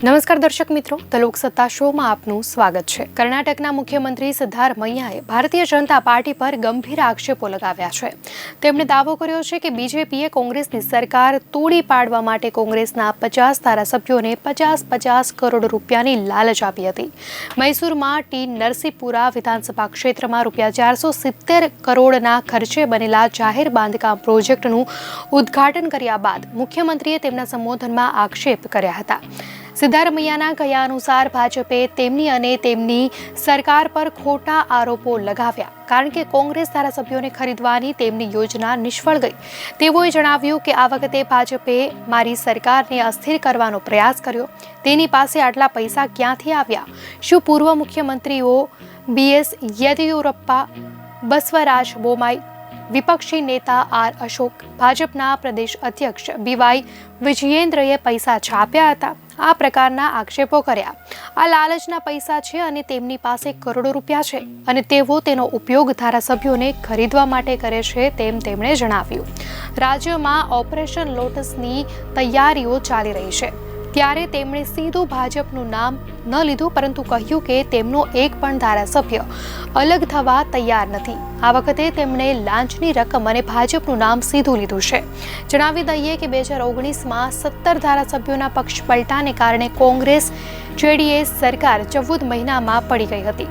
નમસ્કાર દર્શક મિત્રો, ધ લોકસત્તા શોમાં આપનું સ્વાગત છે. કર્ણાટકના મુખ્યમંત્રી સિદ્ધારમૈયાએ ભારતીય જનતા પાર્ટી પર ગંભીર આક્ષેપો લગાવ્યા છે. તેમણે દાવો કર્યો છે કે બીજેપીએ કોંગ્રેસની સરકાર તોડી પાડવા માટે કોંગ્રેસના પચાસ ધારાસભ્યોને પચાસ પચાસ કરોડ રૂપિયાની લાલચ આપી હતી. મૈસૂરમાં ટી નરસીપુરા વિધાનસભા ક્ષેત્રમાં રૂપિયા ચારસો સિત્તેર કરોડના ખર્ચે બનેલા જાહેર બાંધકામ પ્રોજેક્ટનું ઉદ્ઘાટન કર્યા બાદ મુખ્યમંત્રીએ તેમના સંબોધનમાં આક્ષેપ કર્યા હતા. સિદ્ધારમૈયાના કહ્યા અનુસાર ભાજપે તેમની અને તેમની સરકાર પર ખોટા આરોપો લગાવ્યા. કારણ કે કોંગ્રેસ ધારાસભ્યોને ખરીદવાની તેમની યોજના નિષ્ફળ ગઈ. તેઓએ જણાવ્યું કે આ વખતે ભાજપે મારી સરકારને અસ્થિર કરવાનો પ્રયાસ કર્યો. તેની પાસે આટલા પૈસા ક્યાંથી આવ્યા? શું પૂર્વ મુખ્યમંત્રીઓ બીએસ યેદિયુરપ્પા, બસવરાજ બોમાઈ, વિપક્ષી નેતા આર અશોક, ભાજપના પ્રદેશ અધ્યક્ષ બીવાય વિજયેન્દ્રએ પૈસા છાપ્યા હતા. આ પ્રકારના આક્ષેપો કર્યા. આ લાલચના પૈસા છે અને તેમની પાસે કરોડો રૂપિયા છે અને તેઓ તેનો ઉપયોગ ધારાસભ્યોને ખરીદવા માટે કરે છે તેમ તેમણે જણાવ્યું. રાજ્યમાં ઓપરેશન લોટસની તૈયારીઓ ચાલી રહી છે. ત્યારે તેમણે સીધું ભાજપનું નામ ન લીધું, પરંતુ કહ્યું કે તેમનો એક પણ ધારાસભ્ય અલગ થવા તૈયાર નથી. આ વખતે તેમણે લાંચની રકમ અને ભાજપનું નામ સીધું લીધું છે. જણાવી દઈએ કે બે હજાર ઓગણીસમાં સત્તર ધારાસભ્યોના પક્ષ પલટાને કારણે કોંગ્રેસ, જેડીએસ સરકાર ચૌદ મહિનામાં પડી ગઈ હતી.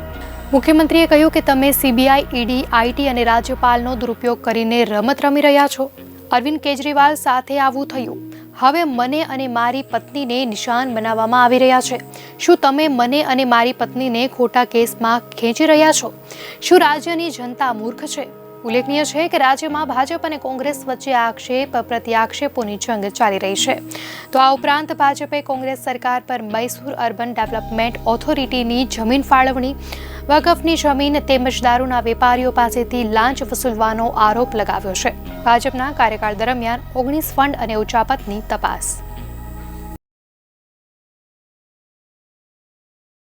મુખ્યમંત્રીએ કહ્યું કે તમે સીબીઆઈ, ઈડી, આઈટી અને રાજ્યપાલનો દુરુપયોગ કરીને રમત રમી રહ્યા છો. અરવિંદ કેજરીવાલ સાથે આવું થયું. હવે મને અને મારી પત્નીને નિશાન બનાવવામાં આવી રહ્યા છે. શું તમે મને અને મારી પત્નીને ખોટા કેસમાં ખેંચી રહ્યા છો? શું રાજ્યની જનતા મૂર્ખ છે? ઉલ્લેખનીય છે કે રાજ્યમાં ભાજપ અને કોંગ્રેસ વચ્ચે આક્ષેપ પ્રતિ આક્ષેપોની જંગ ચાલી રહી છે. તો આ ઉપરાંત ભાજપે કોંગ્રેસ સરકાર પર મૈસૂર અર્બન ડેવલપમેન્ટ ઓથોરિટીની જમીન ફાળવણી, વકફની જમીન તેમજ દારૂના વેપારીઓ પાસેથી લાંચ વસૂલવાનો આરોપ લગાવ્યો છે. ભાજપના કાર્યકાળ દરમિયાન ઓગણીસ ફંડ અને ઉચાપતની તપાસ.